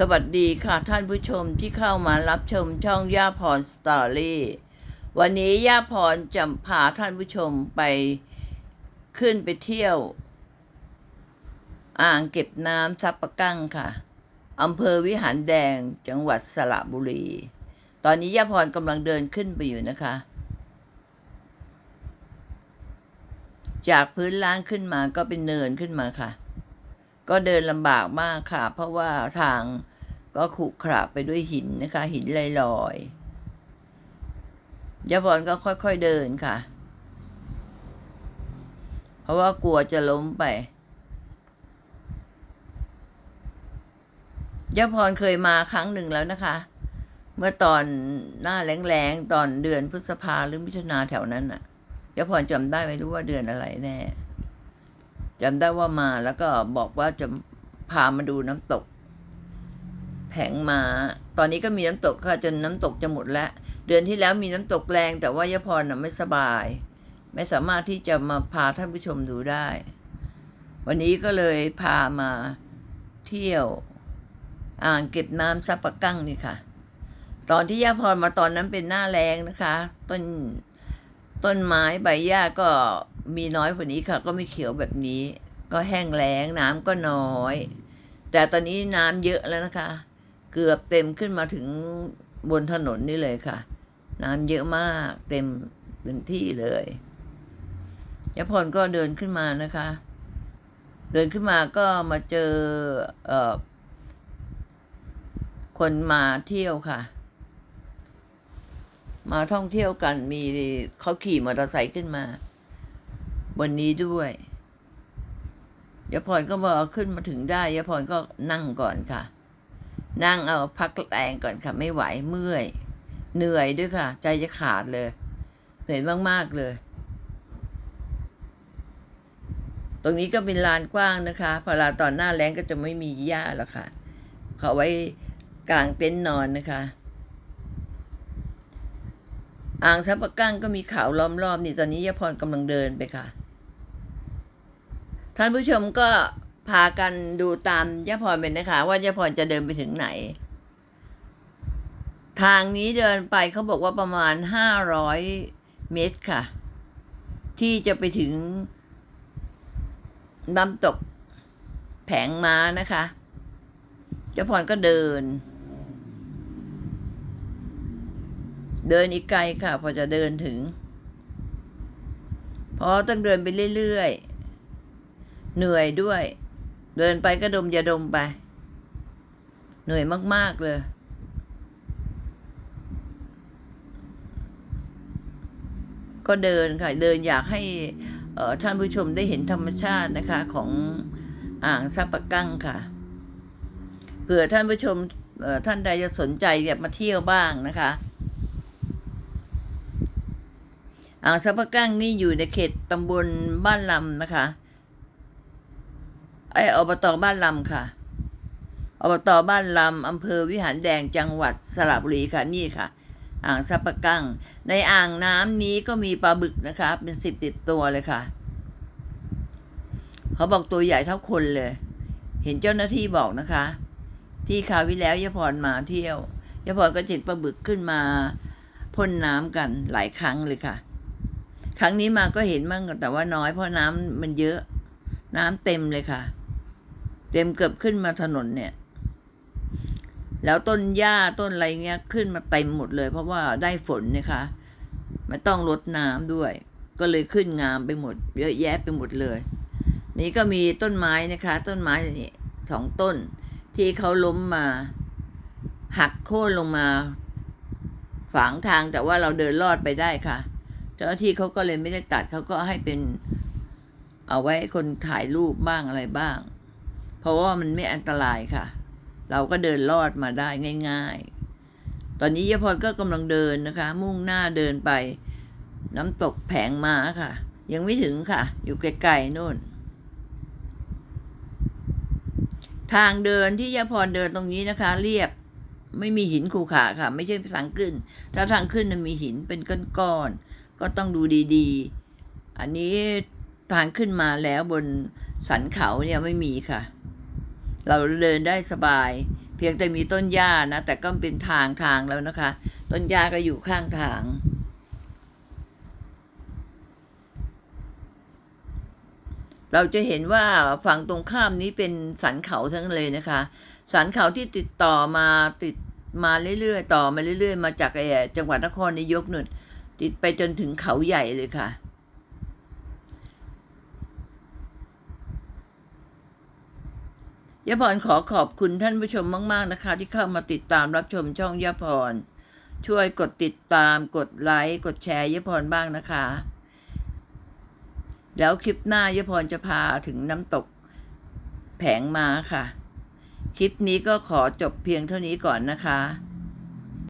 สวัสดีค่ะท่านผู้ชมที่เข้ามารับชมช่องย่าพรสตอรี่ วันนี้ย่าพรจะพาท่านผู้ชมไปขึ้นไปเที่ยว อ่างเก็บน้ำซับปะกั้งค่ะอำเภอวิหารแดงจังหวัดสระบุรี ตอนนี้ย่าพรกำลังเดินขึ้นไปอยู่นะคะ จากพื้นล่างขึ้นมาก็เป็นเนินขึ้นมาค่ะ ก็เดินลำบากมากค่ะ เพราะว่าทางก็ขรุขระไปด้วยหินนะคะ หินลอยๆยาพรก็ค่อยๆเดินค่ะ เพราะว่ากลัวจะล้มไปยาพรเคยมาครั้งหนึ่งแล้วนะคะ เมื่อตอนหน้าแรงๆ ตอนเดือนพฤษภาหรือมิถุนาแถวนั้นน่ะยาพรจำได้ไม่รู้ว่าเดือนอะไรแน่ จำได้ว่ามาแล้วก็บอกว่าจะพามาดูน้ำตก แผงมา ตอนนี้ก็มีน้ำตกค่ะจนน้ำตกจะหมดแล้ว เดือนที่แล้วมีน้ำตกแรง แต่ว่ายะพรน่ะไม่สบาย ไม่สามารถที่จะมาพาท่านผู้ชมดูได้ วันนี้ก็เลยพามาเที่ยว อ่างเก็บน้ำซับปะกั้งนี่ค่ะ ตอนที่ย่าพรมาตอนนั้นเป็นหน้าแรงนะคะ ต้นต้นไม้ใบหญ้าก็ มีน้อยกว่านี้ค่ะ ก็ไม่เขียวแบบนี้ ก็แห้งแล้งน้ำก็น้อย แต่ตอนนี้น้ำเยอะแล้วนะคะ เกือบเต็มขึ้นมาถึงบนถนนนี่เลยค่ะ น้ำเยอะมากเต็มพื้นที่เลยยพรก็เดินขึ้นมานะคะ เดินขึ้นมาก็มาเจอเออคนมาเที่ยวค่ะ มาท่องเที่ยวกันมีเขาขี่มอเตอร์ไซค์ขึ้นมา บนนี้ด้วยยะพรก็บอกขึ้นมาถึงได้ยะพรก็นั่งก่อนค่ะ นั่งเอาพักแรงก่อนค่ะ ไม่ไหวเมื่อย เหนื่อยด้วยค่ะ ใจจะขาดเลยเหนื่อยมากๆเลย ตรงนี้ก็เป็นลานกว้างนะคะ พอลาตอนหน้าแรงก็จะไม่มีหญ้าแล้วค่ะเขาไว้กลางเต็นท์นอนนะคะอ่างซับปะกั้งก็มีเขาล้อมรอบนี่ตอนนี้ยะพรกำลังเดินไปค่ะ ท่านผู้ชมก็พากันดูตามยะพรเป็นนะคะ ว่ายะพรจะเดินไปถึงไหน ทางนี้เดินไปเขาบอกว่าประมาณห้าร้อยเมตรค่ะ ที่จะไปถึงน้ำตกแผงม้านะคะยะพรก็เดิน เดินอีกไกลค่ะ พอจะเดินถึงพราะต้องเดินไปเรื่อยๆ เหนื่อยด้วย เดินไปก็ดมยาดมไป เหนื่อยมาก ๆ เลย ก็เดินค่ะ เดินอยากให้ท่านผู้ชมได้เห็นธรรมชาตินะคะของอ่างซับปะกั้งค่ะ เผื่อท่านผู้ชมท่านใดจะสนใจอยากมาเที่ยวบ้างนะคะอ่างซับปะกั้งนี่อยู่ในเขตตำบลบ้านลำนะคะ ไออบตบ้านลำค่ะ อบตบ้านลำอำเภอวิหารแดงจังหวัดสระบุรีค่ะนี่ค่ะ อ่างซับปะกังในอ่างน้ำนี้ก็มีปลาบึกนะคะ เป็นสิบติดตัวเลยค่ะ เขาบอกตัวใหญ่เท่าคนเลย เห็นเจ้าหน้าที่บอกนะคะ ที่คราวที่แล้วยะพรมาเที่ยวยะพรก็จิตปลาบึกขึ้นมาพ่นน้ำกันหลายครั้งเลยค่ะ ครั้งนี้มาก็เห็นมั่งแต่ว่าน้อยเพราะน้ำมันเยอะน้ำเต็มเลยค่ะ เต็มเกือบขึ้นมาถนนเนี่ย แล้วต้นหญ้าต้นอะไรเงี้ยขึ้นมาเต็มหมดเลย เพราะว่าได้ฝนนะคะไม่ต้องรดน้ำด้วย ก็เลยขึ้นงามไปหมด เยอะแยะไปหมดเลย นี่ก็มีต้นไม้นะคะ ต้นไม้นี่สองต้น ที่เขาล้มมา หักโค่นลงมาฝางทางแต่ว่าเราเดินลอดไปได้ค่ะ เจ้าหน้าที่เขาก็เลยไม่ได้ตัดเขาก็ให้เป็น เอาไว้ให้คนถ่ายรูปบ้างอะไรบ้าง เพราะว่ามันไม่อันตรายค่ะ เราก็เดินลอดมาได้ง่าย ๆ ตอนนี้ยพรก็กำลังเดินนะคะ มุ่งหน้าเดินไป น้ำตกแผงม้าค่ะ ยังไม่ถึงค่ะ อยู่ไกลๆโน่น ทางเดินที่ยะพรเดินตรงนี้นะคะ เรียบไม่มีหินขูขาค่ะ ไม่ใช่ทางขึ้น ถ้าทางขึ้นมันมีหินเป็นก้อนๆก็ต้องดูดีๆ อันนี้ทางขึ้นมาแล้วบนสันเขาเนี่ยไม่มีค่ะ เราเดินได้สบาย เพียงแต่มีต้นหญ้านะ แต่ก็เป็นทางทางแล้วนะคะ ต้นหญ้าก็อยู่ข้างทาง เราจะเห็นว่าฝั่งตรงข้ามนี้เป็นสันเขาทั้งเลยนะคะ สันเขาที่ติดต่อมาติดมาเรื่อยๆ ต่อมาเรื่อยๆ มาจากไอ้จังหวัดนครนายกนุ่นติดไปจนถึงเขาใหญ่เลยค่ะ ยาพรขอขอบคุณท่านผู้ชมมาก ๆ นะคะ ที่เข้ามาติดตามรับชมช่องยาพร ช่วยกดติดตาม กดไลค์ กดแชร์ยาพรบ้างนะคะ แล้วคลิปหน้ายาพรจะพาถึงน้ำตกแผงมาค่ะ คลิปนี้ก็ขอจบเพียงเท่านี้ก่อนนะคะ